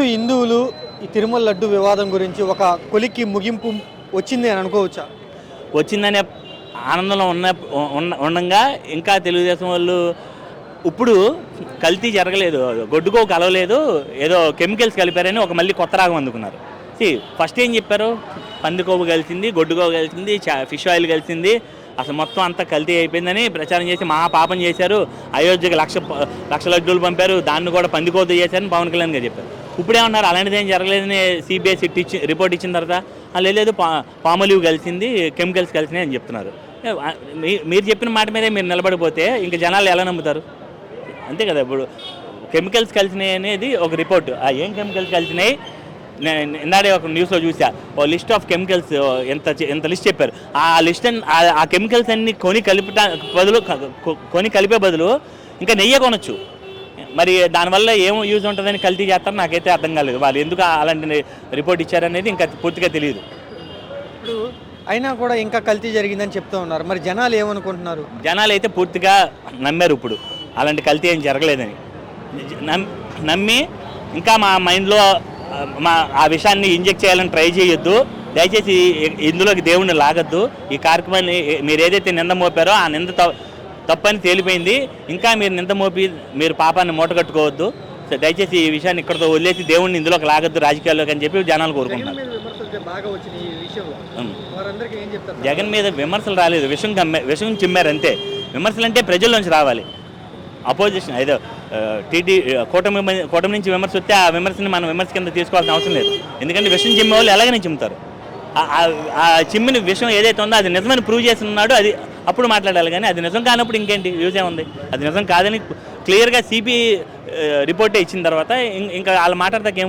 ఇప్పుడు హిందువులు ఈ తిరుమల లడ్డు వివాదం గురించి ఒక కొలిక్కి ముగింపు వచ్చింది అని అనుకోవచ్చా? వచ్చిందనే ఆనందంలో ఉన్న ఉండగా ఇంకా తెలుగుదేశం వాళ్ళు ఇప్పుడు కల్తీ జరగలేదు. గొడ్డుకో కలవలేదు. ఏదో కెమికల్స్ కలిపారని ఒక మళ్ళీ కొత్త రాగం అందుకున్నారు. ఫస్ట్ ఏం చెప్పారు? పందికోపు కలిసింది గొడ్డుకోవ కలిసింది ఫిష్ ఆయిల్ కలిసింది. అసలు మొత్తం అంతా కల్తీ అయిపోయిందని ప్రచారం చేసి మహా పాపం చేశారు. అయోధ్యకి లక్ష లక్ష లడ్డూలు పంపారు. దాన్ని కూడా పందికోత చేశారని పవన్ కళ్యాణ్ గారు చెప్పారు. ఇప్పుడేమన్నారు అలాంటిది ఏం జరగలేదని సిబిఎస్ ఇచ్చి రిపోర్ట్ ఇచ్చిన తర్వాత వాళ్ళు లేదు పా పామలివ్ కలిసింది కెమికల్స్ కలిసినాయి అని చెప్తున్నారు. మీరు చెప్పిన మాట మీదే మీరు నిలబడిపోతే ఇంకా జనాలు ఎలా నమ్ముతారు? అంతే కదా ఇప్పుడు కెమికల్స్ కలిసినాయి అనేది ఒక రిపోర్ట్. ఆ ఏం కెమికల్స్ కలిసినాయి? నేను ఇందాడే ఒక న్యూస్లో చూసా ఓ లిస్ట్ ఆఫ్ కెమికల్స్ ఎంత ఎంత లిస్ట్ చెప్పారు. ఆ లిస్ట్ ఆ- కెమికల్స్ అన్ని కొని కలిపట బదులు కొని కలిపే బదులు ఇంకా నెయ్యి కొనొచ్చు. మరి దానివల్ల ఏం యూజ్ ఉంటుందని కల్తీ చేస్తారో నాకైతే అర్థం కాలేదు. వాళ్ళు ఎందుకు అలాంటి రిపోర్ట్ ఇచ్చారనేది ఇంకా పూర్తిగా తెలియదు ఇప్పుడు అయినా కూడా ఇంకా కల్తీ జరిగిందని చెప్తూ ఉన్నారు. మరి జనాలు ఏమనుకుంటున్నారు? జనాలు అయితే పూర్తిగా నమ్మారు ఇప్పుడు. అలాంటి కల్తీ ఏం జరగలేదని. నమ్- నమ్మి ఇంకా మా మైండ్లో మా ఆ విషయాన్ని ఇంజెక్ట్ చేయాలని ట్రై చేయొద్దు. దయచేసి ఇందులోకి దేవుణ్ణి లాగద్దు. ఈ కార్యక్రమాన్ని మీరు ఏదైతే నింద మోపారో ఆ నింద తప్పని తేలిపోయింది. ఇంకా మీరు నింద మోపి మీరు పాపాన్ని మూటగట్టుకోవద్దు. సో దయచేసి ఈ విషయాన్ని ఇక్కడతో వదిలేసి దేవుణ్ణి ఇందులోకి లాగద్దు రాజకీయాల్లోకి అని చెప్పి జనాలు కోరుకుంటున్నారు. జగన్ మీద విమర్శలు రాలేదు. విషం కమ్మే విషం చిమ్మారు అంతే విమర్శలు అంటే ప్రజల్లోంచి రావాలి. అపోజిషన్ ఏదో టీడీ కూటమి కూటమి నుంచి విమర్శ వస్తే ఆ విమర్శని మనం విమర్శ కింద తీసుకోవాల్సిన అవసరం లేదు. ఎందుకంటే విషం చిమ్మే వాళ్ళు ఎలాగనే చిమ్ముతారు. ఆ చిమ్మిన విషయం ఏదైతే ఉందో అది నిజమని ప్రూవ్ చేసి ఉన్నాడు అది అప్పుడు మాట్లాడాలి కానీ అది నిజం కానప్పుడు ఇంకేంటి యూజ్ ఏముంది అది నిజం కాదని క్లియర్గా సిపి రిపోర్టే ఇచ్చిన తర్వాత ఇంకా వాళ్ళు మాట్లాడతాక ఏం